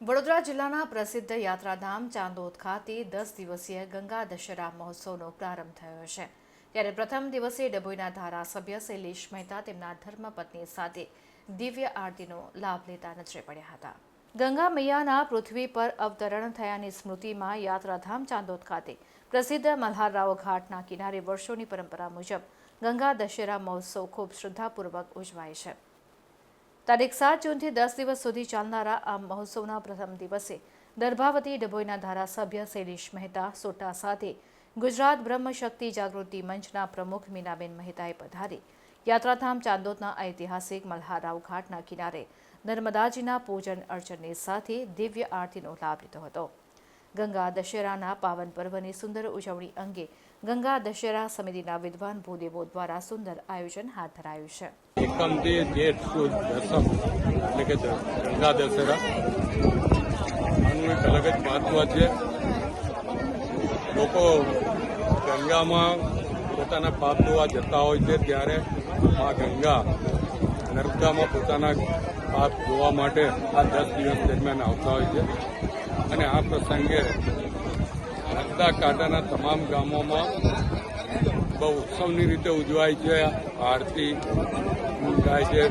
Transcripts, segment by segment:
વડોદરા જિલ્લાના પ્રસિદ્ધ યાત્રાધામ ચાંદોદ ખાતે દસ દિવસીય ગંગા દશેરા મહોત્સવનો પ્રારંભ થયો છે. ત્યારે પ્રથમ દિવસે ડભોઈના ધારાસભ્ય શૈલેષ મહેતા તેમના ધર્મપત્ની સાથે દિવ્ય આરતીનો લાભ લેતા નજરે પડ્યા હતા. ગંગા મૈયાના પૃથ્વી પર અવતરણ થયાની સ્મૃતિમાં યાત્રાધામ ચાંદોદ ખાતે પ્રસિદ્ધ મલ્હારરાવ ઘાટના કિનારે વર્ષોની પરંપરા મુજબ ગંગા દશેરા મહોત્સવ ખૂબ શ્રદ્ધાપૂર્વક ઉજવાય છે. તારીખ સાત જૂનથી દસ દિવસ સુધી ચાલનારા આ મહોત્સવના પ્રથમ દિવસે દર્ભાવતી ડભોઈના ધારાસભ્ય શૈલેષ મહેતા, સોટા સાથે ગુજરાત બ્રહ્મશક્તિ જાગૃતિ મંચના પ્રમુખ મીનાબેન મહેતાએ પધારી. યાત્રાધામ ચાંદોદના ઐતિહાસિક મલ્હારાવ ઘાટના કિનારે નર્મદાજીના પૂજન અર્ચનની સાથે દિવ્ય આરતીનો લાભ લીધો હતો. ગંગા દશેરાના પાવન પર્વની સુંદર ઉજવણી અંગે ગંગા દશેરા સમિતિના વિદ્વાન ભૂદેવો દ્વારા સુંદર આયોજન હાથ ધરાયું છે. એકમથી જેઠ સુદ કે ગંગા દશેરા. આનું અલગ જ મહત્વ છે. લોકો ગંગામાં પોતાના પાપ ધોવા જતા હોય છે ત્યારે આ ગંગા નર્મદામાં પોતાના પાપ ધોવા માટે આ દસ દિવસ દરમિયાન આવતા હોય છે. અને આ પ્રસંગે નર્મદા કાંઠાના તમામ ગામોમાં બહુ ઉત્સવની રીતે ઉજવાય છે. આરતી ગાય છે.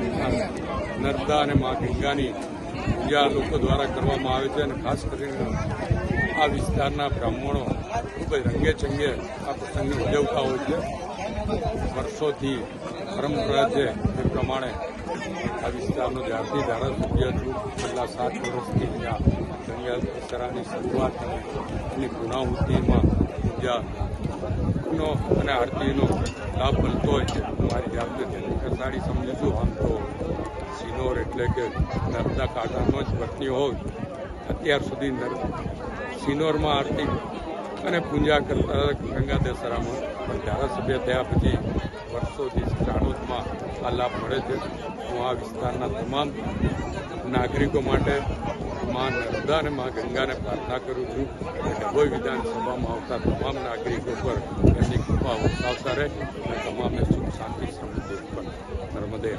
નર્મદા અને મા ગંગાની પૂજા લોકો દ્વારા કરવામાં આવે છે અને ખાસ કરીને આ વિસ્તારના બ્રાહ્મણો ખૂબ જ રંગે ચંગે આ પ્રસંગને ઉજવતા હોય છે. વર્ષોથી પરંપરા છે એ પ્રમાણે આ વિસ્તારનો જ્યારથી ધારાસભ્ય છું, છેલ્લા સાત વર્ષથી ત્યાં દશેરાની શરૂઆત અને એની પૂર્ણાહુતિમાં પૂજા નો અને આરતીનો લાભ મળતો હોય છે. મારી જાતને તેની કસાડી સમજુ છું. આમ તો સિનોર એટલે કે નર્મદા કાંઠાનો જ વતની હોય. અત્યાર સુધી નર સિનોરમાં આરતી અને પૂજા કરતા ગંગા દશેરામાં પણ ધારાસભ્ય થયા પછી વર્ષોથી ચાણોદમાં આ લાભ મળે છે. હું આ વિસ્તારના તમામ નાગરિકો માટે માં નર્મદા અને મા ગંગાને પ્રાર્થના કરું છું કે ડભોઈ વિધાનસભામાં આવતા તમામ નાગરિકો પર એમની કૃપા વરસાવતા રહે અને તમામને સુખ, શાંતિ, સમૃદ્ધિ પણ નર્મદે